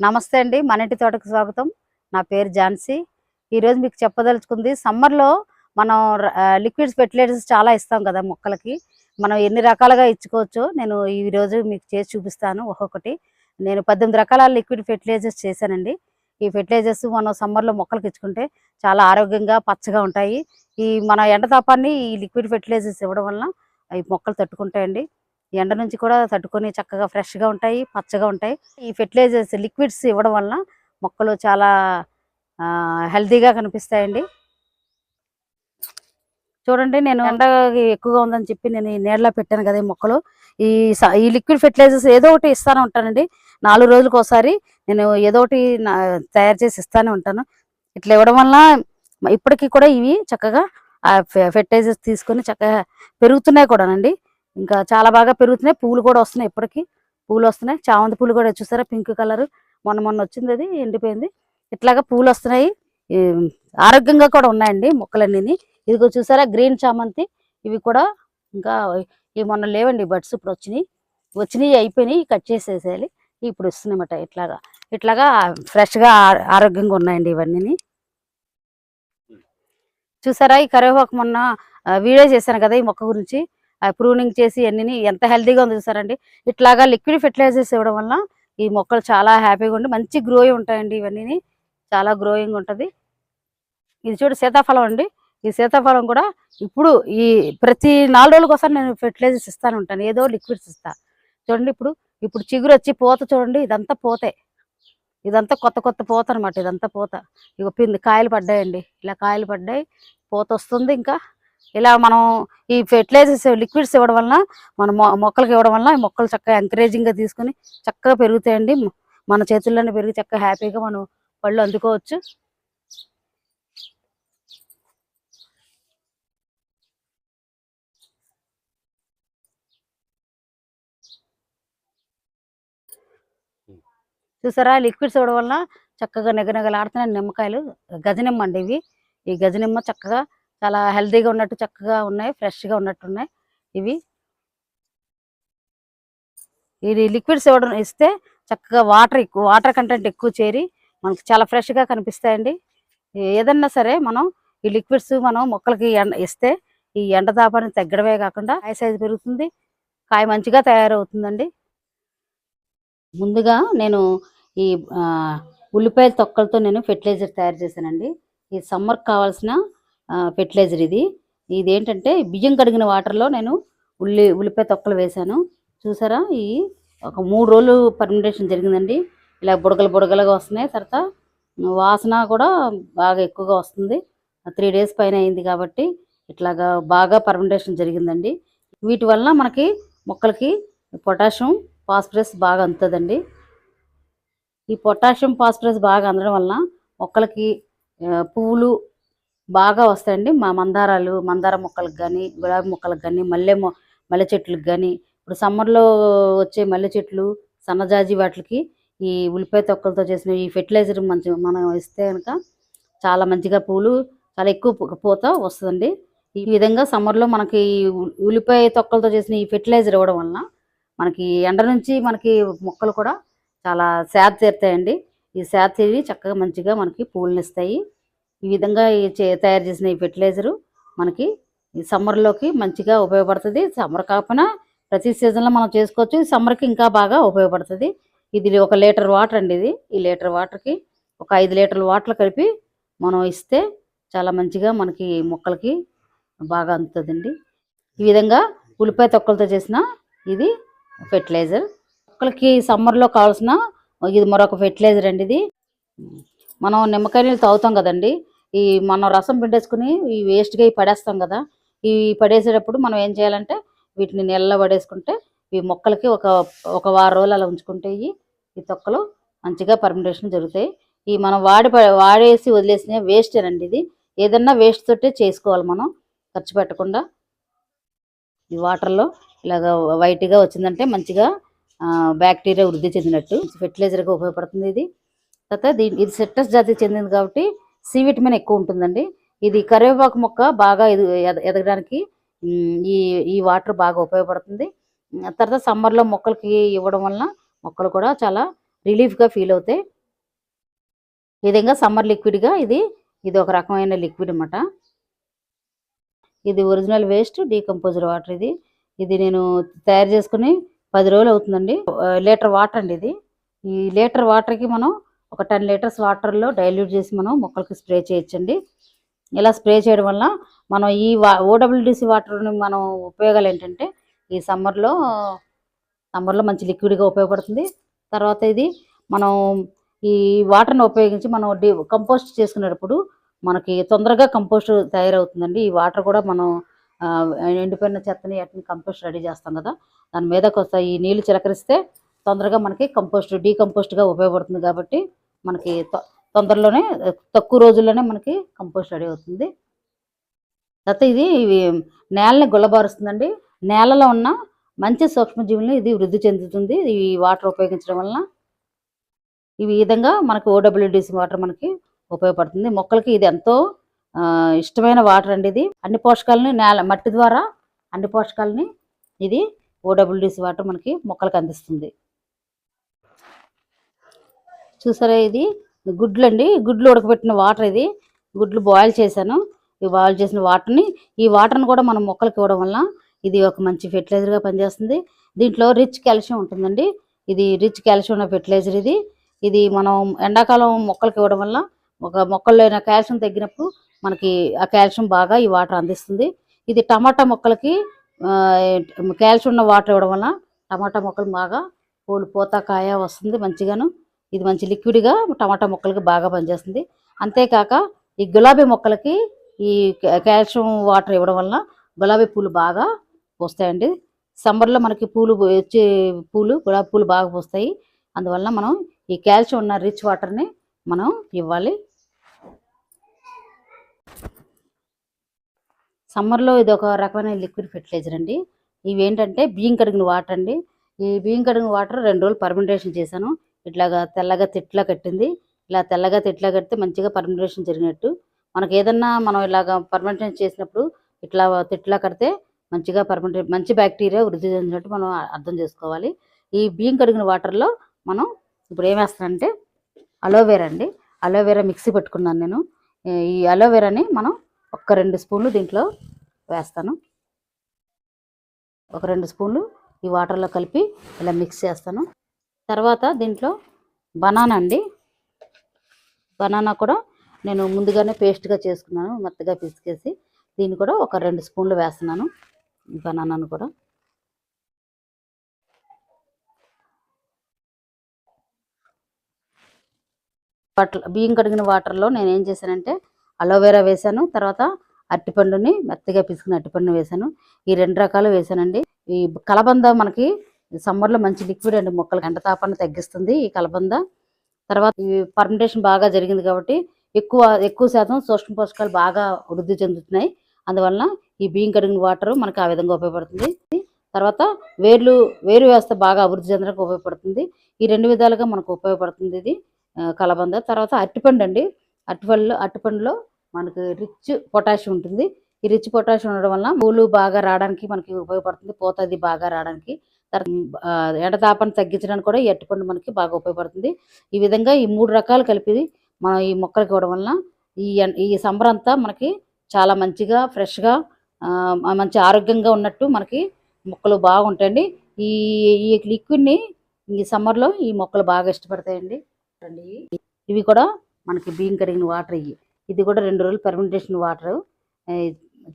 నమస్తే అండి మన ఇంటి తోటకు స్వాగతం. నా పేరు ఝాన్సీ. ఈరోజు మీకు చెప్పదలుచుకుంది సమ్మర్లో మనం లిక్విడ్స్ ఫెర్టిలైజర్స్ చాలా ఇస్తాం కదా మొక్కలకి. మనం ఎన్ని రకాలుగా ఇచ్చుకోవచ్చు నేను ఈ రోజు మీకు చేసి చూపిస్తాను ఒక్కొక్కటి. నేను పద్దెనిమిది రకాల లిక్విడ్ ఫెర్టిలైజర్స్ చేశానండి. ఈ ఫెర్టిలైజర్స్ మనం సమ్మర్లో మొక్కలకి ఇచ్చుకుంటే చాలా ఆరోగ్యంగా పచ్చగా ఉంటాయి. ఈ మన ఎండ తాపాన్ని ఈ లిక్విడ్ ఫెర్టిలైజర్స్ ఇవ్వడం వలన ఈ మొక్కలు తట్టుకుంటాయండి. ఎండ నుంచి కూడా తట్టుకొని చక్కగా ఫ్రెష్గా ఉంటాయి పచ్చగా ఉంటాయి. ఈ ఫెర్టిలైజర్స్ లిక్విడ్స్ ఇవ్వడం వలన మొక్కలు చాలా హెల్తీగా కనిపిస్తాయండి. చూడండి నేను ఎండ ఎక్కువగా ఉందని చెప్పి నేను ఈ నీడలో పెట్టాను కదా ఈ మొక్కలు. ఈ స- ఈ లిక్విడ్ ఫెర్టిలైజర్స్ ఏదో ఒకటి ఇస్తానే ఉంటానండి. నాలుగు రోజులకు ఒకసారి నేను ఏదో ఒకటి నా- తయారు చేసి ఇస్తానే ఉంటాను. ఇట్లా ఇవ్వడం వల్ల ఇప్పటికీ కూడా ఇవి చక్కగా ఫెర్టిలైజర్స్ తీసుకొని చక్కగా పెరుగుతున్నాయి కూడానండి. ఇంకా చాలా బాగా పెరుగుతున్నాయి. పూలు కూడా వస్తున్నాయి ఇప్పటికీ. పూలు వస్తున్నాయి. చామంతి పూలు కూడా చూసారా? Pink colour. మొన్న మొన్న వచ్చింది అది ఎండిపోయింది. ఇట్లాగా పూలు వస్తున్నాయి. ఆరోగ్యంగా కూడా ఉన్నాయండి మొక్కలన్నీ ఇదిగో చూసారా? గ్రీన్ చామంతి. ఇవి కూడా ఇంకా ఇవి మొన్న లేవండి బడ్స్ ఇప్పుడు వచ్చినాయి. వచ్చినాయి అయిపోయినాయి. కట్ చేసేసేయాలి. ఇప్పుడు వస్తున్నాయన్నమాట ఇట్లాగా. ఇట్లాగా ఫ్రెష్గా ఆరోగ్యంగా ఉన్నాయండి ఇవన్నీ చూసారా? ఈ కరివేపాకు మొన్న వీడియో చేశాను కదా ఈ మొక్క గురించి. ప్రూనింగ్ చేసి అన్ని ఎంత హెల్తీగా ఉంది చూసారండి. ఇట్లాగా లిక్విడ్ ఫెర్టిలైజర్స్ ఇవ్వడం వల్ల ఈ మొక్కలు చాలా హ్యాపీగా ఉండి మంచి గ్రోయింగ్ ఉంటాయండి ఇవన్నీ చాలా గ్రోయింగ్ ఉంటుంది. ఇది చూడు సీతాఫలం అండి. ఈ సీతాఫలం కూడా ఇప్పుడు ఈ ప్రతి నాలుగు రోజుల కోసం నేను ఫెర్టిలైజర్స్ ఇస్తాను ఉంటాను. ఏదో లిక్విడ్స్ ఇస్తా. చూడండి ఇప్పుడు ఇప్పుడు చిగురు వచ్చి పూత చూడండి ఇదంతా పోతే. ఇదంతా కొత్త కొత్త పూత అనమాట ఇదంతా పూత. ఇక పిండి కాయలు పడ్డాయండి. ఇలా కాయలు పడ్డాయి పూత వస్తుంది ఇంకా. ఇలా మనం ఈ ఫెర్టిలైజర్స్ లిక్విడ్స్ ఇవ్వడం వలన మన మొ- మొక్కలకి ఇవ్వడం వలన ఈ మొక్కలు చక్కగా ఎంకరేజింగ్గా తీసుకుని చక్కగా పెరుగుతాయండి. మన చేతుల్లోనే పెరిగి చక్కగా హ్యాపీగా మనం పళ్ళు అందుకోవచ్చు. చూసారా? లిక్విడ్స్ ఇవ్వడం వలన చక్కగా నిగనగలాడుతున్నాయి నిమ్మకాయలు. గజనిమ్మ అండి ఇవి. ఈ గజనిమ్మ చక్కగా చాలా హెల్తీగా ఉన్నట్టు చక్కగా ఉన్నాయి ఫ్రెష్గా ఉన్నట్టు ఉన్నాయి ఇవి. ఇది లిక్విడ్స్ ఇవ్వడం ఇస్తే చక్కగా వాటర్ ఎక్కువ వాటర్ కంటెంట్ ఎక్కువ చేరి మనకు చాలా ఫ్రెష్గా కనిపిస్తాయండి. ఏదన్నా సరే మనం ఈ లిక్విడ్స్ మనం మొక్కలకి ఎండ ఇస్తే ఈ ఎండ తాపాన్ని తగ్గడమే కాకుండా కాయ సైజు పెరుగుతుంది కాయ మంచిగా తయారవుతుందండి. ముందుగా నేను ఈ ఉల్లిపాయల తొక్కలతో నేను ఫెర్టిలైజర్ తయారు చేశానండి. ఈ సమ్మర్కి కావాల్సిన ఫెర్టిలైజర్ ఇది ఇది. ఏంటంటే బియ్యం కడిగిన వాటర్లో నేను ఉల్లి ఉల్లిపాయ తొక్కలు వేశాను. చూసారా? ఈ ఒక మూడు రోజులు పర్మిటేషన్ జరిగిందండి. ఇలా బుడగలు బుడగలుగా వస్తున్నాయి. తర్వాత వాసన కూడా బాగా ఎక్కువగా వస్తుంది. త్రీ డేస్ పైన అయింది కాబట్టి ఇట్లాగా బాగా పర్మిటేషన్ జరిగిందండి. వీటి వల్ల మనకి మొక్కలకి పొటాషియం ఫాస్ఫరస్ బాగా అందుతుందండి. ఈ పొటాషియం ఫాస్ఫరస్ బాగా అందడం వలన మొక్కలకి పువ్వులు బాగా వస్తాయండి. మా మందారాలు మందార మొక్కలకు కానీ గులాబీ మొక్కలకు కానీ మల్లె మొ మల్లె చెట్లకు కానీ ఇప్పుడు సమ్మర్లో వచ్చే మల్లె చెట్లు సన్నజాజి వాటికి ఈ ఉల్లిపాయ తొక్కలతో చేసిన ఈ ఫెర్టిలైజర్ మంచి మనం ఇస్తే కనుక చాలా మంచిగా పూలు చాలా ఎక్కువ పూత వస్తుందండి. ఈ విధంగా సమ్మర్లో మనకి ఈ ఉ- ఉల్లిపాయ తొక్కలతో చేసిన ఈ ఫెర్టిలైజర్ ఇవ్వడం వలన మనకి ఎండ నుంచి మనకి మొక్కలు కూడా చాలా సేద తీరుతాయండి. ఈ సేద తీరి చక్కగా మంచిగా మనకి పూలను ఇస్తాయి. ఈ విధంగా ఈ చే- తయారు చేసిన ఈ ఫెర్టిలైజరు మనకి ఈ సమ్మర్లోకి మంచిగా ఉపయోగపడుతుంది. సమ్మర్ కాకపోయినా ప్రతి సీజన్లో మనం చేసుకోవచ్చు. ఈ సమ్మర్కి ఇంకా బాగా ఉపయోగపడుతుంది. ఇది ఒక లీటర్ వాటర్ అండి ఇది. ఈ లీటర్ వాటర్కి ఒక ఐదు లీటర్ల వాటర్ కలిపి మనం ఇస్తే చాలా మంచిగా మనకి మొక్కలకి బాగా అందుతుందండి. ఈ విధంగా ఉల్లిపాయ తొక్కలతో చేసిన ఇది ఫెర్టిలైజర్. మొక్కలకి సమ్మర్లో కావాల్సిన ఇది మరొక ఫెర్టిలైజర్ అండి ఇది. మనం నిమ్మకాయ నీళ్ళు తాగుతాం కదండి. ఈ మనం రసం పిండేసుకుని ఈ వేస్ట్గా ఇవి పడేస్తాం కదా ఈ పడేసేటప్పుడు మనం ఏం చేయాలంటే వీటిని నీళ్ళలో పడేసుకుంటే ఈ మొక్కలకి ఒక ఒక వారం రోజులు అలా ఉంచుకుంటే ఈ తొక్కలు మంచిగా పర్మిటేషన్ జరుగుతాయి ఈ మనం వాడి వాడేసి వదిలేసిన వేస్ట్ అండి ఇది. ఏదన్నా వేస్ట్ తోటే చేసుకోవాలి మనం ఖర్చు పెట్టకుండా. ఈ వాటర్లో ఇలాగ వైట్గా వచ్చిందంటే మంచిగా బ్యాక్టీరియా వృద్ధి చెందినట్టు. ఫెర్టిలైజర్గా ఉపయోగపడుతుంది ఇది. తర్వాత దీని ఇది సెట్టస్ జాతికి చెందింది కాబట్టి సి విటమిన్ ఎక్కువ ఉంటుందండి. ఇది కరివేపాకు మొక్క బాగా ఎదగడానికి ఈ ఈ వాటర్ బాగా ఉపయోగపడుతుంది. తర్వాత సమ్మర్లో మొక్కలకి ఇవ్వడం వలన మొక్కలు కూడా చాలా రిలీఫ్గా ఫీల్ అవుతాయి. ఈ విధంగా సమ్మర్ లిక్విడ్గా ఇది ఇది ఒక రకమైన లిక్విడ్ అన్నమాట. ఇది ఒరిజినల్ వేస్ట్ డీకంపోజర్ వాటర్ ఇది. ఇది నేను తయారు చేసుకుని పది రోజులు అవుతుందండి. లీటర్ వాటర్ అండి ఇది. ఈ లీటర్ వాటర్కి మనం ఒక టెన్ లీటర్స్ వాటర్లో డైల్యూట్ చేసి మనం మొక్కలకి స్ప్రే చేయొచ్చండి. ఇలా స్ప్రే చేయడం వల్ల మనం ఈ వా ఓడబ్ల్యూడిసి వాటర్ని మనం ఉపయోగాలు ఏంటంటే ఈ సమ్మర్లో సమ్మర్లో మంచి లిక్విడ్గా ఉపయోగపడుతుంది. తర్వాత ఇది మనం ఈ వాటర్ని ఉపయోగించి మనం డి కంపోస్ట్ చేసుకునేటప్పుడు మనకి తొందరగా కంపోస్ట్ తయారవుతుందండి. ఈ వాటర్ కూడా మనం ఎండిపోయిన చెత్తని వాటిని కంపోస్ట్ రెడీ చేస్తాం కదా. దాని మీద కొంత ఈ నీళ్ళు చిలకరిస్తే తొందరగా మనకి కంపోస్ట్ డీకంపోస్ట్గా ఉపయోగపడుతుంది కాబట్టి మనకి తొ- తొందరలోనే తక్కువ రోజుల్లోనే మనకి కంపోస్ట్ రెడీ అవుతుంది. తర్వాత ఇది ఇవి నేలని గుల్లబారుస్తుందండి. నేలలో ఉన్న మంచి సూక్ష్మజీవులను ఇది వృద్ధి చెందుతుంది. ఈ వాటర్ ఉపయోగించడం వలన ఈ విధంగా మనకి ఓడబ్ల్యూడిసి వాటర్ మనకి ఉపయోగపడుతుంది. మొక్కలకి ఇది ఎంతో ఇష్టమైన వాటర్ అండి ఇది. అన్ని పోషకాలని నేల మట్టి ద్వారా అన్ని పోషకాలని ఇది ఓడబ్ల్యూడిసి వాటర్ మనకి మొక్కలకు అందిస్తుంది. చూసారా ఇది? గుడ్లు అండి గుడ్లు ఉడకబెట్టిన వాటర్ ఇది. గుడ్లు బాయిల్ చేశాను. ఈ బాయిల్ చేసిన వాటర్ని ఈ వాటర్ని కూడా మనం మొక్కలకి ఇవ్వడం వల్ల ఇది ఒక మంచి ఫెర్టిలైజర్గా పనిచేస్తుంది. దీంట్లో రిచ్ కాల్షియం ఉంటుందండి. ఇది రిచ్ కాల్షియం ఉన్న ఫెర్టిలైజర్ ఇది. ఇది మనం ఎండాకాలం మొక్కలకి ఇవ్వడం వల్ల ఒక మొక్కల్లో కాల్షియం తగ్గినప్పుడు మనకి ఆ కాల్షియం బాగా ఈ వాటర్ అందిస్తుంది. ఇది టమాటా మొక్కలకి ఆ, కాల్షియం ఉన్న వాటర్ ఇవ్వడం వల్ల టమాటా మొక్కలు బాగా పూలు పూత కాయ వస్తుంది మంచిగాను. ఇది మంచి లిక్విడ్గా టమాటా మొక్కలకి బాగా పనిచేస్తుంది. అంతేకాక ఈ గులాబీ మొక్కలకి ఈ కాల్షియం వాటర్ ఇవ్వడం వలన గులాబీ పూలు బాగా పూస్తాయండి. సమ్మర్లో మనకి పూలు వచ్చే పూలు గులాబీ పూలు బాగా పూస్తాయి. అందువల్ల మనం ఈ కాల్షియం ఉన్న రిచ్ వాటర్ని మనం ఇవ్వాలి. సమ్మర్లో ఇది ఒక రకమైన లిక్విడ్ ఫెర్టిలైజర్ అండి. ఇవి ఏంటంటే బియ్యం కడిగిన వాటర్ అండి. ఈ బియ్యం కడిగిన వాటర్ రెండు రోజులు పర్మెంటేషన్ చేశాను. ఇట్లాగా తెల్లగా తిట్లా కట్టింది. ఇలా తెల్లగా తిట్లా కడితే మంచిగా పర్మెంటేషన్ జరిగినట్టు. మనకి ఏదన్నా మనం ఇలాగ పర్మెంటేషన్ చేసినప్పుడు ఇట్లా తిట్లా కడితే మంచిగా పర్మనెంట్ మంచి బ్యాక్టీరియా వృద్ధి చెందినట్టు మనం అర్థం చేసుకోవాలి. ఈ బియ్యం కడిగిన వాటర్లో మనం ఇప్పుడు ఏం వేస్తానంటే అలోవెరా అండి. అలోవెరా మిక్సీ పెట్టుకున్నాను నేను. ఈ అలోవెరాని మనం ఒక్క రెండు స్పూన్లు దీంట్లో వేస్తాను. ఒక రెండు స్పూన్లు ఈ వాటర్లో కలిపి ఇలా మిక్స్ చేస్తాను. తర్వాత దీంట్లో బనానా అండి. బనానా కూడా నేను ముందుగానే పేస్ట్గా చేసుకున్నాను మెత్తగా పిసికేసి. దీన్ని కూడా ఒక రెండు స్పూన్లు వేస్తున్నాను బనానాను కూడా. వాటర్ బియ్యం కడిగిన వాటర్లో నేను ఏం చేశానంటే అలోవెరా వేశాను తర్వాత అరటిపండుని మెత్తగా పిసుకుని అరటిపండుని వేశాను. ఈ రెండు రకాలు వేశానండి. ఈ కలబంద మనకి సమ్మర్లో మంచి లిక్విడ్ అండి మొక్కలకి ఎండతాపాన్ని తగ్గిస్తుంది ఈ కలబంద. తర్వాత ఈ పర్మెంటేషన్ బాగా జరిగింది కాబట్టి ఎక్కువ ఎక్కువ శాతం సూక్ష్మ పోషకాలు బాగా వృద్ధి చెందుతున్నాయి. అందువలన ఈ బియ్యం కడిగిన వాటర్ మనకి ఆ విధంగా ఉపయోగపడుతుంది. తర్వాత వేర్లు వేరు వ్యవస్థ బాగా అభివృద్ధి చెందడానికి ఉపయోగపడుతుంది. ఈ రెండు విధాలుగా మనకు ఉపయోగపడుతుంది ఇది కలబంద. తర్వాత అరటిపండు అండి. అరటిపండులో అరటిపండులో మనకి రిచ్ పొటాషియం ఉంటుంది. ఈ రిచ్ పొటాషియం ఉండడం వల్ల పూలు బాగా రావడానికి మనకి ఉపయోగపడుతుంది. పోతది బాగా రావడానికి. ఎండతాపాన్ని తగ్గించడానికి కూడా ఈ అరటిపండు మనకి బాగా ఉపయోగపడుతుంది. ఈ విధంగా ఈ మూడు రకాలు కలిపి మనం ఈ మొక్కలకి ఇవ్వడం వలన ఈ ఎన్- ఈ సమ్మర్ అంతా మనకి చాలా మంచిగా ఫ్రెష్గా మంచి ఆరోగ్యంగా ఉన్నట్టు మనకి మొక్కలు బాగుంటాయండి. ఈ ఈ లిక్విడ్ని ఈ సమ్మర్లో ఈ మొక్కలు బాగా ఇష్టపడతాయండి. ఇవి కూడా మనకి బియ్యం కడిగిన వాటర్ ఇవి ఇది కూడా రెండు రోజులు పర్మెంటేషన్ వాటర్.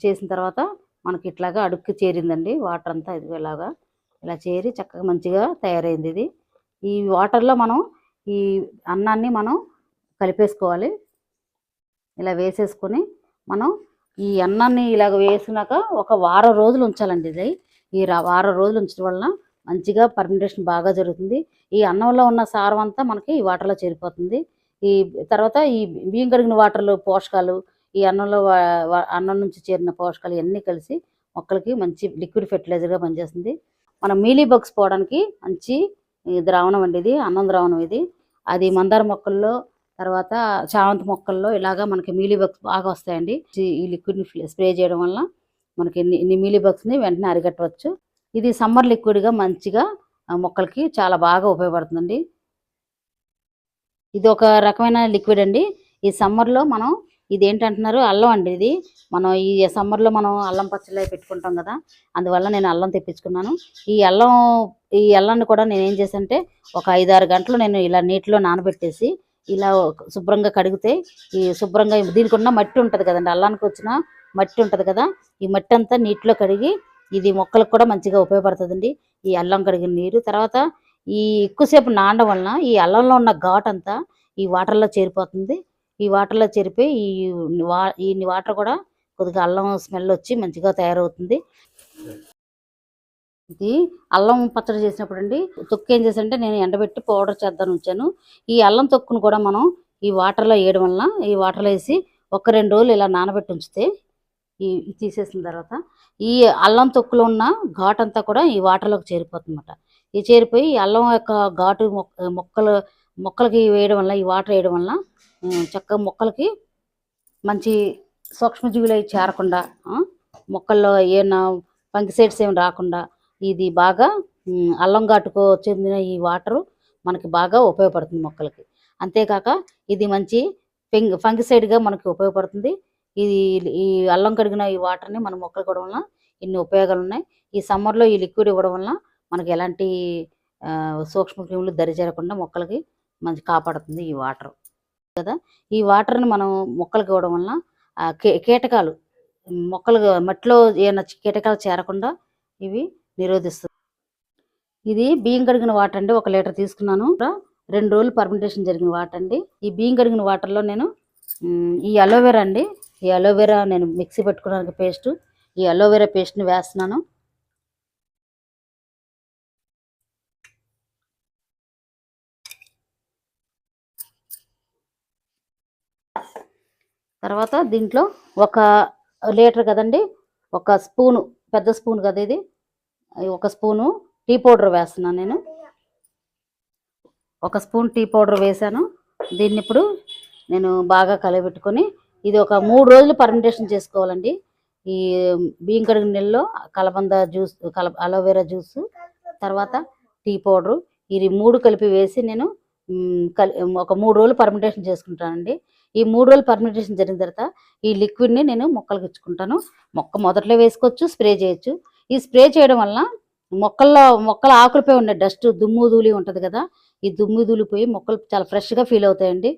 చేసిన తర్వాత మనకి ఇట్లాగా అడుక్కి చేరిందండి వాటర్ అంతా ఇది ఇలాగా. ఇలా చేరి చక్కగా మంచిగా తయారైంది ఇది. ఈ వాటర్లో మనం ఈ అన్నాన్ని మనం కలిపేసుకోవాలి. ఇలా వేసేసుకొని మనం ఈ అన్నాన్ని ఇలాగ వేసినాక ఒక వారం రోజులు ఉంచాలండి ఇది. ఈ వారం రోజులు ఉంచడం వలన మంచిగా పర్మెంటేషన్ బాగా జరుగుతుంది. ఈ అన్నంలో ఉన్న సారం అంతా మనకి ఈ వాటర్లో చేరిపోతుంది. ఈ తర్వాత ఈ బియ్యం కడిగిన వాటర్లో పోషకాలు ఈ అన్నంలో అన్నం నుంచి చేరిన పోషకాలు ఇవన్నీ కలిసి మొక్కలకి మంచి లిక్విడ్ ఫెర్టిలైజర్గా పనిచేస్తుంది. మనం మీలీ బగ్స్ పోవడానికి మంచి ద్రావణం అండి ఇది అన్నం ద్రావణం ఇది. అది మందార మొక్కల్లో తర్వాత చామంతి మొక్కల్లో ఇలాగా మనకి మీలీ బగ్స్ బాగా వస్తాయండి. ఈ- లిక్విడ్ని స్ప్రే చేయడం వల్ల మనకి ఇన్ని మీలీ బగ్స్ని వెంటనే అరికట్టవచ్చు. ఇది సమ్మర్ లిక్విడ్గా మంచిగా మొక్కలకి చాలా బాగా ఉపయోగపడుతుందండి. ఇది ఒక రకమైన లిక్విడ్ అండి. ఈ సమ్మర్లో మనం ఇదేంటంటున్నారు? అల్లం అండి ఇది. మనం ఈ సమ్మర్లో మనం అల్లం పచ్చడి పెట్టుకుంటాం కదా అందువల్ల నేను అల్లం తెప్పించుకున్నాను. ఈ అల్లం ఈ అల్లాన్ని కూడా నేను ఏం చేశానంటే ఒక ఐదారు గంటలు నేను ఇలా నీటిలో నానబెట్టేసి ఇలా శుభ్రంగా కడిగితే ఈ శుభ్రంగా దీనికి ఉన్న మట్టి ఉంటుంది కదండి అల్లానికి వచ్చిన మట్టి ఉంటుంది కదా ఈ మట్టి అంతా నీటిలో కడిగి ఇది మొక్కలకు కూడా మంచిగా ఉపయోగపడుతుందండి ఈ అల్లం కడిగిన నీరు. తర్వాత ఈ ఎక్కువసేపు నానడం వలన ఈ అల్లంలో ఉన్న ఘాట్ అంతా ఈ వాటర్లో చేరిపోతుంది. ఈ వాటర్లో చేరిపోయి ఈ వా ఈ వాటర్ కూడా కొద్దిగా అల్లం స్మెల్ వచ్చి మంచిగా తయారవుతుంది. ఇది అల్లం పచ్చడి చేసినప్పుడు అండి తొక్కు ఏం చేసంటే నేను ఎండబెట్టి పౌడర్ చేద్దాను ఉంచాను. ఈ అల్లం తొక్కును కూడా మనం ఈ వాటర్లో వేయడం వలన ఈ వాటర్లో వేసి ఒక రెండు రోజులు ఇలా నానబెట్టి ఉంచితే ఈ తీసేసిన తర్వాత ఈ అల్లం తొక్కులో ఉన్న ఘాట్ అంతా కూడా ఈ వాటర్లోకి చేరిపోతుందన్నమాట. ఈ చేరిపోయి అల్లం యొక్క ఘాటు మొక్కలు మొక్కలకి వేయడం వల్ల ఈ వాటర్ వేయడం వల్ల చక్కగా మొక్కలకి మంచి సూక్ష్మజీవులు అవి చేరకుండా మొక్కల్లో ఏమైనా ఫంగిసైడ్స్ ఏమి రాకుండా ఇది బాగా అల్లం ఘాటుకు చెందిన ఈ వాటరు మనకి బాగా ఉపయోగపడుతుంది మొక్కలకి. అంతేకాక ఇది మంచి పెంగ్ ఫంగిసైడ్గా మనకి ఉపయోగపడుతుంది. ఇది ఈ అల్లం కడిగిన ఈ వాటర్ని మన మొక్కలు ఇవ్వడం వలన ఇన్ని ఉపయోగాలు ఉన్నాయి ఈ సమ్మర్లో ఈ లిక్విడ్ ఇవ్వడం వలన మనకి ఎలాంటి ఆ, సూక్ష్మక్రిములు దరి చేరకుండా మొక్కలకి మంచి కాపాడుతుంది ఈ వాటర్. కదా? ఈ వాటర్ని మనం మొక్కలకు ఇవ్వడం వలన కీటకాలు మొక్కలు మట్టిలో ఏమైనా కీటకాలు చేరకుండా ఇవి నిరోధిస్తుంది ఇది బియ్యం కడిగిన వాటర్ అండి. ఒక లీటర్ తీసుకున్నాను. రెండు రోజులు పర్మెంటేషన్ జరిగిన వాటర్ అండి. ఈ బియ్యం కడిగిన వాటర్లో నేను ఈ అలోవెరా అండి. ఈ అలోవెరా నేను మిక్సీ పెట్టుకోవడానికి పేస్ట్. ఈ అలోవెరా పేస్ట్ని వేస్తున్నాను. తర్వాత దీంట్లో ఒక లీటర్ కదండి ఒక స్పూను పెద్ద స్పూన్ కదా ఇది. ఒక స్పూను టీ పౌడర్ వేస్తున్నాను నేను. ఒక స్పూన్ టీ పౌడర్ వేసాను దీన్ని ఇప్పుడు నేను బాగా కలబెట్టుకొని ఇది ఒక మూడు రోజులు పర్మెంటేషన్ చేసుకోవాలండి. ఈ బియ్యం కడిగిన నీళ్ళలో కలబంద జ్యూస్ కల అలోవెరా జ్యూస్ తర్వాత టీ పౌడరు. ఇది మూడు కలిపి వేసి నేను కలి ఒక మూడు రోజులు పర్మెంటేషన్ చేసుకుంటానండి. ఈ మూడు రోజులు పర్మిటేషన్ జరిగిన తర్వాత ఈ లిక్విడ్ని నేను మొక్కలకు ఇచ్చుకుంటాను. మొక్క మొదట్లో వేసుకోవచ్చు స్ప్రే చేయొచ్చు. ఈ స్ప్రే చేయడం వల్ల మొక్కల్లో మొక్కల ఆకులపై ఉండే డస్ట్ దుమ్ము ధూళి ఉంటుంది కదా ఈ దుమ్ము ధూళిపోయి మొక్కలు చాలా ఫ్రెష్గా ఫీల్ అవుతాయండి.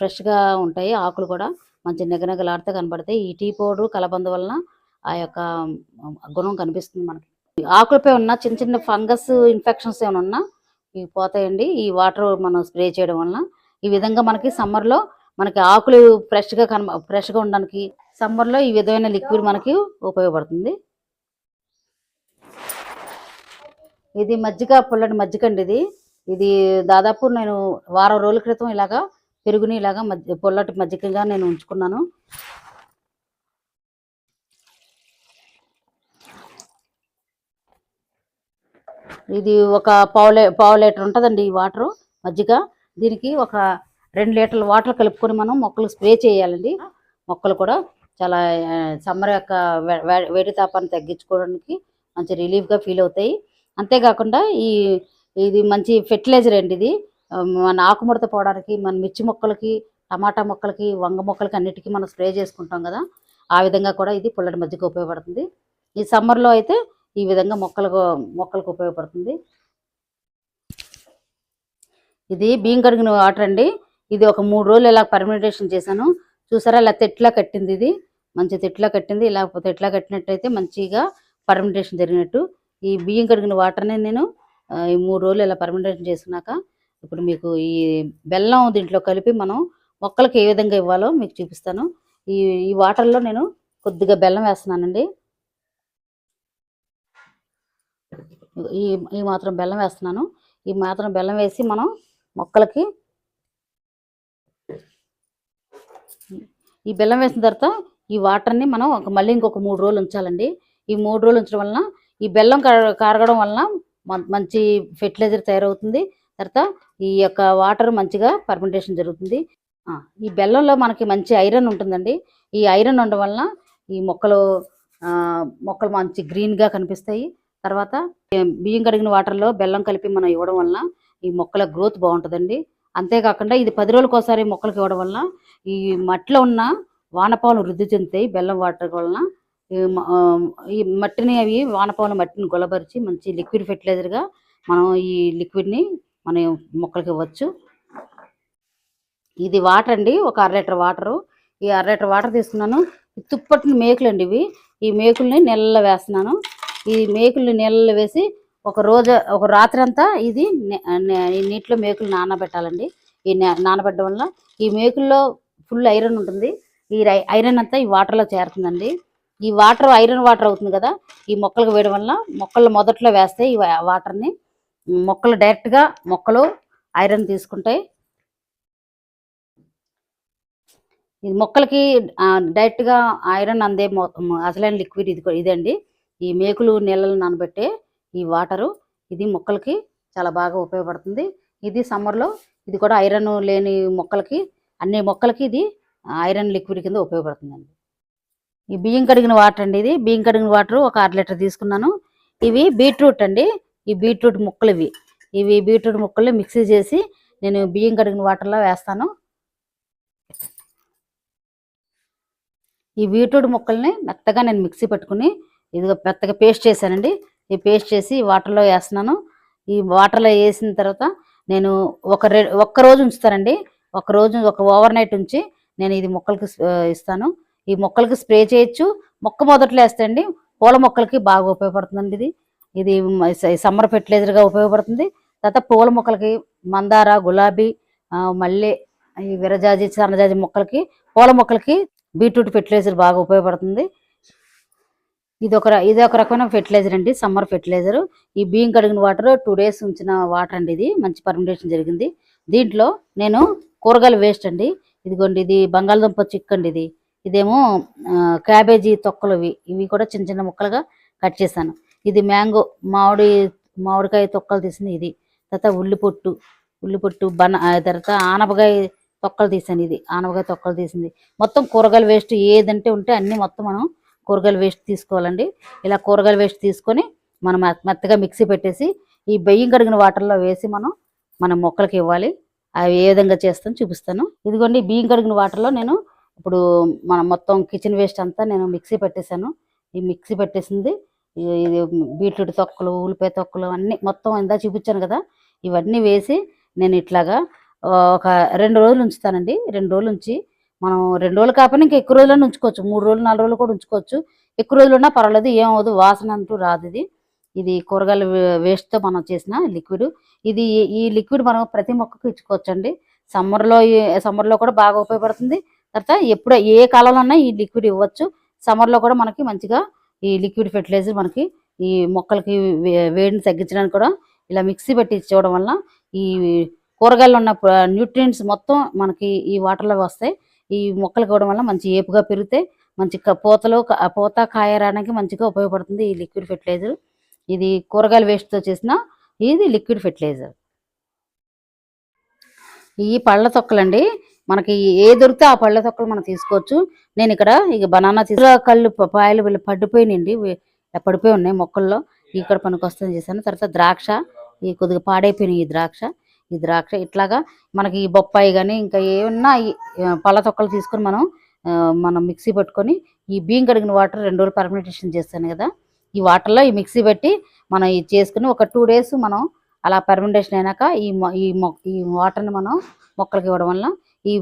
ఫ్రెష్గా ఉంటాయి ఆకులు కూడా. మంచి నిగనగలాడితే కనబడతాయి ఈ టీ పౌడర్ కలబంద వలన ఆ యొక్క గుణం కనిపిస్తుంది మనకి. ఆకులపై ఉన్న చిన్న చిన్న ఫంగస్ ఇన్ఫెక్షన్స్ ఏమైనా ఉన్నా ఇవి పోతాయండి. ఈ వాటర్ మనం స్ప్రే చేయడం వలన. ఈ విధంగా మనకి సమ్మర్లో మనకి ఆకులు ఫ్రెష్గా కన ఫ్రెష్గా ఉండడానికి సమ్మర్లో ఈ విధమైన లిక్విడ్ మనకి ఉపయోగపడుతుంది. ఇది మజ్జిగ పుల్లటి మజ్జిగ అండి ఇది. ఇది దాదాపు నేను వారం రోజుల క్రితం ఇలాగా పెరుగుని ఇలాగా మజ్జి పుల్లటి మజ్జిగగా నేను ఉంచుకున్నాను. ఇది ఒక పావు పావు లీటర్ ఉంటుందండి ఈ వాటర్ మజ్జిగ. దీనికి ఒక రెండు లీటర్ల వాటర్ కలుపుకొని మనం మొక్కలు స్ప్రే చేయాలండి. మొక్కలు కూడా చాలా సమ్మర్ యొక్క వేడి తాపాన్ని తగ్గించుకోవడానికి మంచి రిలీఫ్గా ఫీల్ అవుతాయి. అంతేకాకుండా ఈ ఇది మంచి ఫెర్టిలైజర్ అండి ఇది. మన ఆకుముడత పోవడానికి మన మిర్చి మొక్కలకి టమాటా మొక్కలకి వంగ మొక్కలకి అన్నిటికీ మనం స్ప్రే చేసుకుంటాం కదా. ఆ విధంగా కూడా ఇది పుల్లటి మజ్జిగ ఉపయోగపడుతుంది. ఈ సమ్మర్లో అయితే ఈ విధంగా మొక్కలకు మొక్కలకు ఉపయోగపడుతుంది. ఇది బియ్యం కడిగిన వాటర్ అండి. ఇది ఒక మూడు రోజులు ఇలా పర్మిటేషన్ చేశాను. చూసారా ఇలా తెట్లా కట్టింది ఇది. మంచి తెట్లా కట్టింది. ఇలా తెట్లా కట్టినట్టయితే మంచిగా పర్మిటేషన్ జరిగినట్టు. ఈ బియ్యం కడిగిన వాటర్ని నేను ఈ మూడు రోజులు ఇలా పర్మిటేషన్ చేసుకున్నాక ఇప్పుడు మీకు ఈ బెల్లం దీంట్లో కలిపి మనం మొక్కలకి ఏ విధంగా ఇవ్వాలో మీకు చూపిస్తాను. ఈ ఈ వాటర్లో నేను కొద్దిగా బెల్లం వేస్తున్నానండి. ఈ ఈ మాత్రం బెల్లం వేస్తున్నాను. ఈ మాత్రం బెల్లం వేసి మనం మొక్కలకి ఈ బెల్లం వేసిన తర్వాత ఈ వాటర్ని మనం ఒక మళ్ళీ ఇంకొక మూడు రోజులు ఉంచాలండి. ఈ మూడు రోజులు ఉంచడం వలన ఈ బెల్లం కర- కరగడం వలన మంచి ఫెర్టిలైజర్ తయారవుతుంది. తర్వాత ఈ యొక్క వాటర్ మంచిగా పర్మెంటేషన్ జరుగుతుంది. ఆ, ఈ బెల్లంలో మనకి మంచి ఐరన్ ఉంటుందండి. ఈ ఐరన్ ఉండడం వలన ఈ మొక్కలు మొక్కలు మంచి గ్రీన్గా కనిపిస్తాయి. తర్వాత బియ్యం కడిగిన వాటర్లో బెల్లం కలిపి మనం ఇవ్వడం వలన ఈ మొక్కల గ్రోత్ బాగుంటుందండి. అంతేకాకుండా ఇది పది రోజులకోసారి ఒకసారి మొక్కలకి ఇవ్వడం వలన ఈ మట్టిలో ఉన్న వానపాములు వృద్ధి చెందుతాయి బెల్లం వాటర్ వలన. ఈ మట్టిని అవి వానపాముల మట్టిని గొలబరిచి మంచి లిక్విడ్ ఫెర్టిలైజర్గా మనం ఈ లిక్విడ్ని మనం మొక్కలకి ఇవ్వచ్చు. ఇది వాటర్ అండి ఒక అర లీటర్ వాటరు. ఈ అర లీటర్ వాటర్ తీసుకున్నాను. తుప్పట్లు మేకులు అండి ఇవి. ఈ మేకుల్ని నీళ్ళలో వేస్తున్నాను. ఈ మేకుల్ని నీళ్ళలో వేసి ఒక రోజు ఒక రాత్రి అంతా ఇది నే- ఈ నీటిలో మేకులు నానబెట్టాలండి. ఈ నానబెట్టడం వల్ల ఈ మేకుల్లో ఫుల్ ఐరన్ ఉంటుంది. ఈ ఐరన్ అంతా ఈ వాటర్లో చేరుతుందండి. ఈ వాటర్ ఐరన్ వాటర్ అవుతుంది కదా ఈ మొక్కలకు వేయడం వల్ల మొక్కలు మొదట్లో వేస్తే ఈ వాటర్ని మొక్కలు డైరెక్ట్గా మొక్కలు ఐరన్ తీసుకుంటాయి. ఇది మొక్కలకి డైరెక్ట్గా డైరెక్ట్గా ఐరన్ అందే మొ- అసలైన లిక్విడ్ ఇది ఇదండి. ఈ మేకులు నీళ్ళను నానబెట్టే ఈ వాటరు ఇది మొక్కలకి చాలా బాగా ఉపయోగపడుతుంది. ఇది సమ్మర్లో ఇది కూడా ఐరన్ లేని మొక్కలకి అన్ని మొక్కలకి ఇది ఐరన్ లిక్విడ్ కింద ఉపయోగపడుతుందండి. ఈ బియ్యం కడిగిన వాటర్ అండి ఇది. బియ్యం కడిగిన వాటర్ ఒక అర లీటర్ తీసుకున్నాను. ఇవి బీట్రూట్ అండి. ఈ బీట్రూట్ ముక్కలు ఇవి. ఇవి బీట్రూట్ ముక్కల్ని మిక్సీ చేసి నేను బియ్యం కడిగిన వాటర్లో వేస్తాను. ఈ బీట్రూట్ ముక్కల్ని మెత్తగా నేను మిక్సీ పట్టుకుని ఇదిగో మెత్తగా పేస్ట్ చేశానండి. ఈ పేస్ట్ చేసి వాటర్లో వేస్తున్నాను. ఈ వాటర్లో వేసిన తర్వాత నేను ఒక రె ఒక్క రోజు ఉంచుతానండి. ఒక రోజు ఒక ఓవర్ నైట్ ఉంచి నేను ఇది మొక్కలకి ఇస్తాను. ఈ మొక్కలకి స్ప్రే చేయొచ్చు. మొక్క మొదట్లో వేస్తండి. పూల మొక్కలకి బాగా ఉపయోగపడుతుందండి ఇది. ఇది సమ్మర్ ఫెర్టిలైజర్గా ఉపయోగపడుతుంది. తర్వాత పూల మొక్కలకి మందార గులాబీ మళ్ళీ మల్లె ఈ విరజాజి సన్నజాజి మొక్కలకి పూల మొక్కలకి బీట్రూట్ ఫెర్టిలైజర్ బాగా ఉపయోగపడుతుంది. ఇది ఒక ఇది ఒక రకమైన ఫెర్టిలైజర్ అండి. Summer fertiliser. ఈ బియ్యం కడిగిన వాటర్ టూ డేస్ ఉంచిన వాటర్ అండి ఇది. మంచి పర్మిటేషన్ జరిగింది. దీంట్లో నేను కూరగాయల వేస్ట్ అండి. ఇదిగోండి ఇది బంగాళదుంప చిక్కండి ఇది. ఇదేమో క్యాబేజీ తొక్కలు ఇవి. ఇవి కూడా చిన్న చిన్న ముక్కలుగా కట్ చేశాను. ఇది మ్యాంగో మామిడి మామిడికాయ తొక్కలు తీసింది ఇది. తర్వాత ఉల్లి పొట్టు ఉల్లి పొట్టు బన ఆ తర్వాత ఆనపకాయ తొక్కలు తీసాను ఇది. ఆనపకాయ తొక్కలు తీసింది. మొత్తం కూరగాయల వేస్ట్ ఏదంటే ఉంటే అన్ని మొత్తం మనం కూరగాయల వేస్ట్ తీసుకోవాలండి. ఇలా కూరగాయల వేస్ట్ తీసుకొని మనం మెత్తగా మిక్సీ పెట్టేసి ఈ బెయ్యం కడిగిన వాటర్లో వేసి మనం మన మొక్కలకి ఇవ్వాలి. అవి ఏ విధంగా చేస్తాను చూపిస్తాను. ఇదిగోండి బియ్యం కడిగిన వాటర్లో నేను ఇప్పుడు మన మొత్తం కిచెన్ వేస్ట్ అంతా నేను మిక్సీ పెట్టేశాను. ఈ మిక్సీ పెట్టేసింది. ఇది బీట్రూట్ తొక్కలు ఉల్లిపాయ తొక్కలు అన్నీ మొత్తం ఇందా చూపించాను కదా. ఇవన్నీ వేసి నేను ఇట్లాగా ఒక రెండు రోజులు ఉంచుతానండి. రెండు రోజులు ఉంచి మనం రెండు రోజులు కాకపోయినా ఇంకా ఎక్కువ రోజులైనా ఉంచుకోవచ్చు. మూడు రోజులు నాలుగు రోజులు కూడా ఉంచుకోవచ్చు. ఎక్కువ రోజులు ఉన్నా పర్వాలేదు ఏం అవ్వదు. వాసన అంటూ రాదు ఇది. ఇది కూరగాయల వే- తో మనం చేసిన లిక్విడ్ ఇది ఈ- లిక్విడ్ మనం ప్రతి మొక్కకు ఇచ్చుకోవచ్చు అండి సమ్మర్లో సమ్మర్లో కూడా బాగా ఉపయోగపడుతుంది. తర్వాత ఎప్పుడు ఏ కాలంలో ఈ లిక్విడ్ ఇవ్వచ్చు. సమ్మర్లో కూడా మనకి మంచిగా ఈ లిక్విడ్ ఫెర్టిలైజర్ మనకి ఈ మొక్కలకి వే- వేడిని తగ్గించడానికి కూడా ఇలా మిక్సీ పెట్టి ఇచ్చేవడం వల్ల ఈ కూరగాయలు ఉన్న న్యూట్రియంట్స్ మొత్తం మనకి ఈ వాటర్లో వస్తాయి. ఈ మొక్కలు ఇవ్వడం వల్ల మంచి ఏపుగా పెరిగితే మంచి పూతలు పూత కాయ రావడానికి మంచిగా ఉపయోగపడుతుంది ఈ లిక్విడ్ ఫెర్టిలైజర్ ఇది కూరగాయల వేస్ట్తో తో చేసిన ఇది లిక్విడ్ ఫెర్టిలైజర్ ఈ పళ్ళ తొక్కలండి మనకి ఏ దొరికితే ఆ పళ్ళ తొక్కలు మనం తీసుకోవచ్చు. నేను ఇక్కడ ఇక బనానా తీసు కళ్ళు పాయలు వీళ్ళు పడిపోయినండి పడిపోయి ఉన్నాయి మొక్కల్లో. ఇక్కడ పనికి వస్తుంది చేశాను. తర్వాత ద్రాక్ష ఈ కొద్దిగా పాడైపోయినాయి ఈ ద్రాక్ష. ఈ ద్రాక్ష ఇట్లాగా మనకి ఈ బొప్పాయి కానీ ఇంకా ఏమన్నా పళ్ళ తొక్కలు తీసుకొని మనం మనం మిక్సీ పట్టుకొని ఈ బియ్యం కడిగిన వాటర్ రెండు రోజులు పర్మిటేషన్ చేస్తాను కదా. ఈ వాటర్లో ఈ మిక్సీ పెట్టి మనం ఇది చేసుకుని ఒక టూ డేస్ మనం అలా పర్మెంటేషన్ అయినాక ఈ ఈ ఈ వాటర్ని మనం మొక్కలకి ఇవ్వడం వల్ల ఈ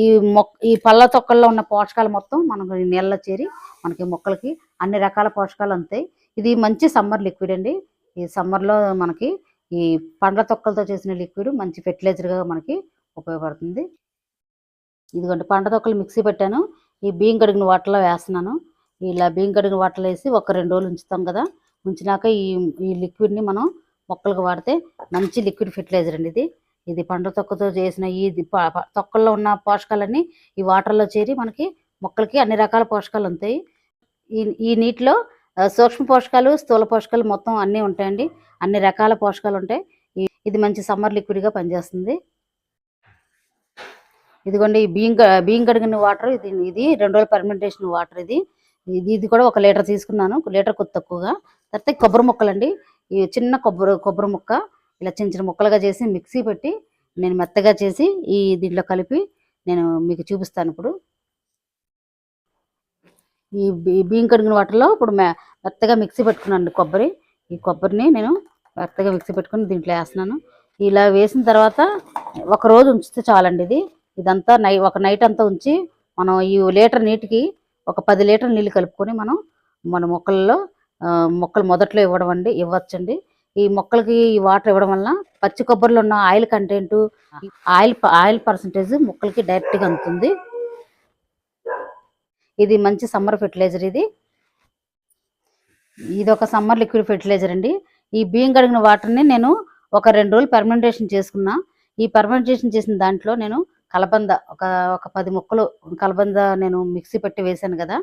ఈ మొక్క ఈ పళ్ళ తొక్కల్లో ఉన్న పోషకాలు మొత్తం మనకు నీళ్ళలో చేరి మనకి మొక్కలకి అన్ని రకాల పోషకాలు అందుతాయి. ఇది మంచి సమ్మర్ లిక్విడ్ అండి. ఈ సమ్మర్లో మనకి ఈ పండ్ల తొక్కలతో చేసిన లిక్విడ్ మంచి ఫెర్టిలైజర్గా మనకి ఉపయోగపడుతుంది. ఇదిగోండి పండ్ల తొక్కలు మిక్సీ పెట్టాను. ఈ బియ్యం కడిగిన వాటర్లో వేస్తున్నాను. ఇలా బియ్యం కడిగిన వాటర్లో వేసి ఒక రెండు రోజులు ఉంచుతాం కదా. ఉంచినాక ఈ ఈ లిక్విడ్ని మనం మొక్కలకు వాడితే మంచి లిక్విడ్ ఫెర్టిలైజర్ అండి ఇది. ఇది పండ్ల తొక్కతో చేసిన ఈ తొక్కల్లో ఉన్న పోషకాలన్నీ ఈ వాటర్లో చేరి మనకి మొక్కలకి అన్ని రకాల పోషకాలు ఉంటాయి. ఈ ఈ నీటిలో సూక్ష్మ పోషకాలు స్థూల పోషకాలు మొత్తం అన్నీ ఉంటాయండి. అన్ని రకాల పోషకాలు ఉంటాయి. ఇది మంచి సమ్మర్ లిక్విడ్గా పనిచేస్తుంది. ఇదిగోండి ఈ బియ్యం బియ్యం కడిగిన వాటర్ ఇది ఇది రెండు రోజుల పర్మెంటేషన్ వాటర్ ఇది. ఇది ఇది కూడా ఒక లీటర్ తీసుకున్నాను. లీటర్ కొద్ది తక్కువగా. తర్వాత కొబ్బరి ముక్కలండి. ఈ చిన్న కొబ్బరి కొబ్బరి ముక్క ఇలా చిన్న చిన్న ముక్కలుగా చేసి మిక్సీ పెట్టి నేను మెత్తగా చేసి ఈ దీంట్లో కలిపి నేను మీకు చూపిస్తాను ఇప్పుడు. ఈ బియ్యం కడిగిన వాటర్లో ఇప్పుడు మెత్తగా మిక్సీ పెట్టుకున్నాను కొబ్బరి. ఈ కొబ్బరిని నేను మెత్తగా మిక్సీ పెట్టుకుని దీంట్లో వేస్తున్నాను. ఇలా వేసిన తర్వాత ఒక రోజు ఉంచితే చాలండి ఇది. ఇదంతా నై ఒక నైట్ అంతా ఉంచి మనం ఈ లీటర్ నీటికి ఒక పది లీటర్ నీళ్ళు కలుపుకొని మనం మన మొక్కల్లో మొక్కలు మొదట్లో ఇవ్వడం అండి ఇవ్వచ్చండి. ఈ మొక్కలకి ఈ వాటర్ ఇవ్వడం వల్ల పచ్చి కొబ్బరిలో ఉన్న oil content oil oil percentage మొక్కలకి డైరెక్ట్గా అందుతుంది. ఇది మంచి సమ్మర్ ఫెర్టిలైజర్ ఇది. ఇది ఒక సమ్మర్ లిక్విడ్ ఫెర్టిలైజర్ అండి. ఈ బియ్యం కడిగిన వాటర్ని నేను ఒక రెండు రోజులు పర్మెంటేషన్ చేసుకున్నా. ఈ పర్మెంటేషన్ చేసిన దాంట్లో నేను కలబంద ఒక ఒక పది ముక్కలు కలబంద నేను మిక్సీ పెట్టి వేసాను కదా.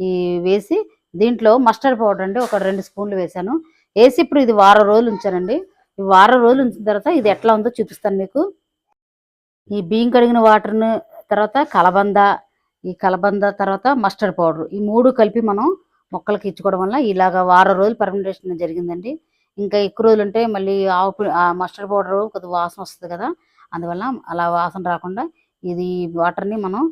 ఈ వేసి దీంట్లో మస్టర్డ్ పౌడర్ అండి ఒక రెండు స్పూన్లు వేసాను వేసి ఇప్పుడు ఇది వారం రోజులు ఉంచానండి. ఈ వారం రోజులు ఉంచిన తర్వాత ఇది ఎట్లా ఉందో చూపిస్తాను మీకు. ఈ బియ్యం కడిగిన వాటర్ను తర్వాత కలబంద ఈ కలబంద తర్వాత మస్టర్డ్ పౌడర్. ఈ మూడు కలిపి మనం మొక్కలకి ఇచ్చుకోవడం వల్ల ఇలాగ వారం రోజులు పర్మెంటేషన్ జరిగిందండి. ఇంకా ఎక్కువ రోజులు ఉంటే మళ్ళీ ఆవు ఆ మస్టర్డ్ పౌడర్ కొద్దిగా వాసన వస్తుంది కదా. అందువల్ల అలా వాసన రాకుండా ఇది వాటర్ని మనం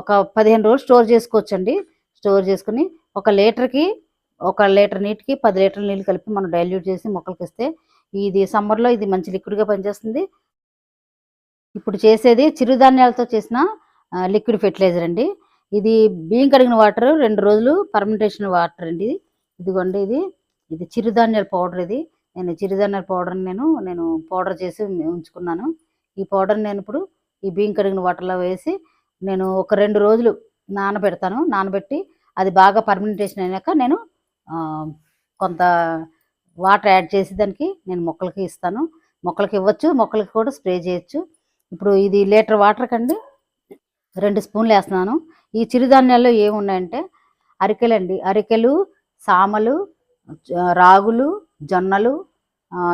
ఒక పదిహేను రోజులు స్టోర్ చేసుకోవచ్చండి. స్టోర్ చేసుకుని ఒక లీటర్కి ఒక లీటర్ నీటికి పది లీటర్ల నీళ్ళు కలిపి మనం డైల్యూట్ చేసి మొక్కలకి ఇస్తే ఇది సమ్మర్లో ఇది మంచి లిక్విడ్గా పనిచేస్తుంది. ఇప్పుడు చేసేది చిరుధాన్యాలతో చేసిన లిక్విడ్ ఫెర్టిలైజర్ అండి. ఇది బియ్యం కడిగిన వాటర్ రెండు రోజులు పర్మెంటేషన్ వాటర్ అండి. ఇదిగోండి ఇది. ఇది చిరుధాన్యాల పౌడర్ ఇది. నేను చిరుధాన్యాల పౌడర్ని నేను నేను పౌడర్ చేసి ఉంచుకున్నాను. ఈ పౌడర్ నేను ఇప్పుడు ఈ బియ్యం కడిగిన వాటర్లో వేసి నేను ఒక రెండు రోజులు నానబెడతాను. నానబెట్టి అది బాగా పర్మినెంటేషన్ అయినాక నేను కొంత వాటర్ యాడ్ చేసి దానికి నేను మొక్కలకి ఇస్తాను. మొక్కలకి ఇవ్వచ్చు మొక్కలకి కూడా స్ప్రే చేయొచ్చు. ఇప్పుడు ఇది లీటర్ వాటర్ కండి రెండు స్పూన్లు వేస్తున్నాను. ఈ చిరుధాన్యాల్లో ఏమున్నాయంటే అరికెలండి. అరికెలు సామలు రాగులు జొన్నలు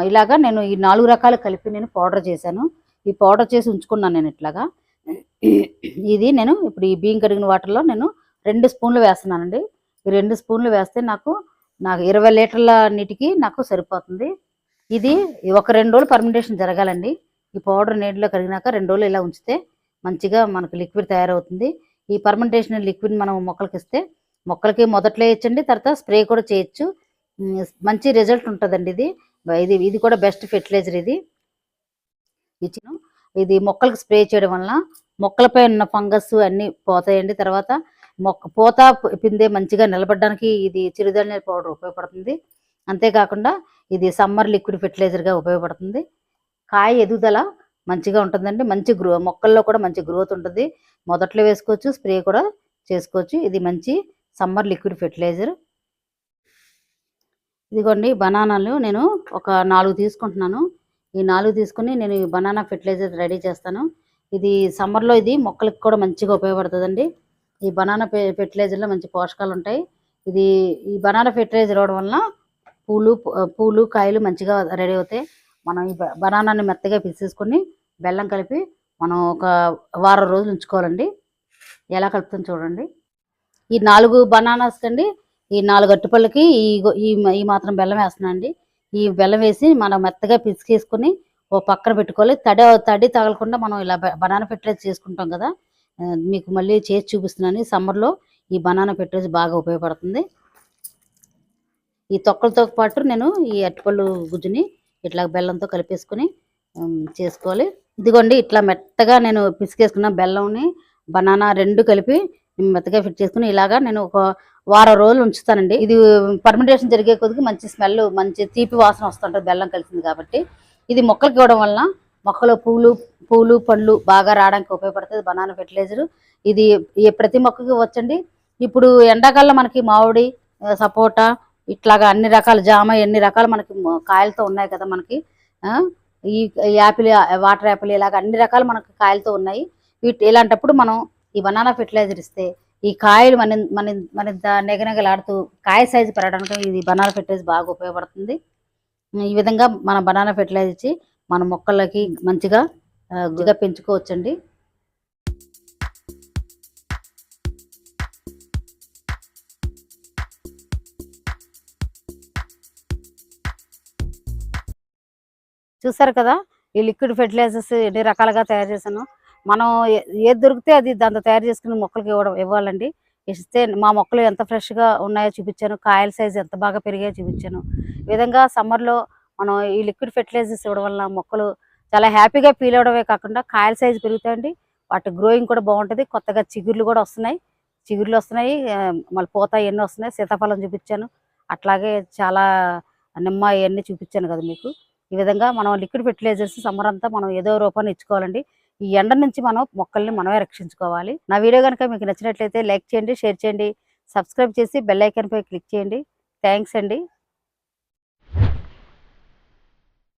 ఇలాగా నేను ఈ నాలుగు రకాలు కలిపి నేను పౌడర్ చేశాను. ఈ పౌడర్ చేసి ఉంచుకున్నాను నేను ఇట్లాగా. ఇది నేను ఇప్పుడు ఈ బియ్యం కడిగిన వాటర్లో నేను రెండు స్పూన్లు వేస్తున్నానండి. ఈ రెండు స్పూన్లు వేస్తే నాకు నాకు ఇరవై లీటర్ల నీటికి నాకు సరిపోతుంది. ఇది ఒక రెండు రోజులు పర్మెంటేషన్ జరగాలండి. ఈ పౌడర్ నీటిలో కడిగినాక రెండు రోజులు ఇలా ఉంచితే మంచిగా మనకు లిక్విడ్ తయారవుతుంది. ఈ పర్మెంటేషన్ లిక్విడ్ మనం మొక్కలకి ఇస్తే మొక్కలకి మొదట్లో వేయచ్చండి తర్వాత స్ప్రే కూడా చేయొచ్చు. మంచి రిజల్ట్ ఉంటుందండి ఇది. ఇది ఇది కూడా బెస్ట్ ఫెర్టిలైజర్ ఇది. ఇచ్చిన ఇది మొక్కలకు స్ప్రే చేయడం వల్ల మొక్కలపై ఉన్న ఫంగస్ అన్నీ పోతాయండి. తర్వాత మొక్క పూత పిందే మంచిగా నిలబడడానికి ఇది చిరుధాన్యాల పౌడర్ ఉపయోగపడుతుంది. అంతేకాకుండా ఇది సమ్మర్ లిక్విడ్ ఫెర్టిలైజర్గా ఉపయోగపడుతుంది. కాయ ఎదుగుదల మంచిగా ఉంటుందండి. మంచి గ్రో మొక్కల్లో కూడా మంచి గ్రోత్ ఉంటుంది. మొదట్లో వేసుకోవచ్చు స్ప్రే కూడా చేసుకోవచ్చు. ఇది మంచి సమ్మర్ లిక్విడ్ ఫెర్టిలైజర్. ఇదిగోండి బనానాలు నేను ఒక నాలుగు తీసుకుంటున్నాను. ఈ నాలుగు తీసుకుని నేను ఈ బనానా ఫెర్టిలైజర్ రెడీ చేస్తాను. ఇది సమ్మర్లో ఇది మొక్కలకు కూడా మంచిగా ఉపయోగపడుతుందండి. ఈ బనానా ఫెర్టిలైజర్లో మంచి పోషకాలు ఉంటాయి. ఇది ఈ బనానా ఫెర్టిలైజర్ ఇవ్వడం వలన పూలు పూలు కాయలు మంచిగా రెడీ అవుతాయి. మనం ఈ బనానాని మెత్తగా పిసేసుకొని బెల్లం కలిపి మనం ఒక వారం రోజులు ఉంచుకోవాలండి. ఎలా కలుపుతుంది చూడండి. ఈ నాలుగు బనానాస్ కండి ఈ నాలుగు అట్టుపళ్ళకి ఈ ఈ మాత్రం బెల్లం వేస్తున్నాను అండి. ఈ బెల్లం వేసి మనం మెత్తగా పిసికేసుకొని ఓ పక్కన పెట్టుకోవాలి. తడి తడి తగలకుండా మనం ఇలా బనానా పెట్టలేదు చేసుకుంటాం కదా మీకు మళ్ళీ చేసి చూపిస్తున్నాను. సమ్మర్లో ఈ బనానా పెట్టేసి బాగా ఉపయోగపడుతుంది. ఈ తొక్కలతో పాటు నేను ఈ అరటిపళ్ళు గుజ్జుని ఇట్లా బెల్లంతో కలిపేసుకొని చేసుకోవాలి. ఇదిగోండి ఇట్లా మెత్తగా నేను పిసికేసుకున్న బెల్లంని బనానా రెండు కలిపి మెత్తగా ఫిట్ చేసుకుని ఇలాగా నేను ఒక వారం రోజులు ఉంచుతానండి. ఇది పర్మెంటేషన్ జరిగే కొద్దికి మంచి స్మెల్ మంచి తీపి వాసన వస్తుంటుంది బెల్లం కలిసింది కాబట్టి. ఇది మొక్కలకి ఇవ్వడం వలన మొక్కలో పూలు పూలు పండ్లు బాగా రావడానికి ఉపయోగపడుతుంది బనానా ఫెర్టిలైజర్ ఇది ఈ ప్రతి మొక్కకి వచ్చండి ఇప్పుడు ఎండాకాలంలో మనకి మామిడి సపోటా ఇట్లాగా అన్ని రకాల జామ ఎన్ని రకాల మనకి కాయలతో ఉన్నాయి కదా మనకి. ఆ, ఈ ఈ యాపిల్ వాటర్ యాపిల్ ఇలాగ అన్ని రకాలు మనకి కాయలతో ఉన్నాయి. వీటి ఇలాంటప్పుడు మనం ఈ బనానా ఫెర్టిలైజర్ ఇస్తే ఈ కాయలు మన మన మన నెగనెగలాడుతూ కాయ సైజు పెరగడానికి ఇది బనానా ఫెర్టిలైజర్ బాగా ఉపయోగపడుతుంది. ఈ విధంగా మన బనానా ఫెర్టిలైజర్ ఇచ్చి మన మొక్కలకి మంచిగా గుగా పెంచుకోవచ్చండి. చూసారు కదా ఈ లిక్విడ్ ఫెర్టిలైజర్స్ ఎన్ని రకాలుగా తయారు చేశాను. మనం ఏది దొరికితే అది దాంతో తయారు చేసుకుని మొక్కలకి ఇవ్వడం ఇవ్వాలండి. ఇస్తే మా మొక్కలు ఎంత ఫ్రెష్గా ఉన్నాయో చూపించాను కాయల సైజు ఎంత బాగా పెరిగాయో చూపించాను. ఈ విధంగా సమ్మర్లో మనం ఈ లిక్విడ్ ఫెర్టిలైజర్స్ ఇవ్వడం వల్ల మొక్కలు చాలా హ్యాపీగా ఫీల్ అవడమే కాకుండా కాయల సైజు పెరుగుతాయండి. వాటి గ్రోయింగ్ కూడా బాగుంటుంది. కొత్తగా చిగుర్లు కూడా వస్తున్నాయి. చిగుర్లు వస్తున్నాయి. మళ్ళీ పూత ఇవన్నీ వస్తున్నాయి. సీతాఫలం చూపించాను. అట్లాగే చాలా నిమ్మ ఇవన్నీ చూపించాను కదా మీకు. ఈ విధంగా మనం లిక్విడ్ ఫెర్టిలైజర్స్ సమ్మర్ అంతా మనం ఏదో రూపాన్ని ఇచ్చుకోవాలండి. ఈ ఎండ నుంచి మనం మొక్కల్ని మనమే రక్షించుకోవాలి. నా వీడియో కనుక మీకు నచ్చినట్లయితే లైక్ చేయండి షేర్ చేయండి సబ్స్క్రైబ్ చేసి బెల్ ఐకాన్పై క్లిక్ చేయండి. థ్యాంక్స్ అండి.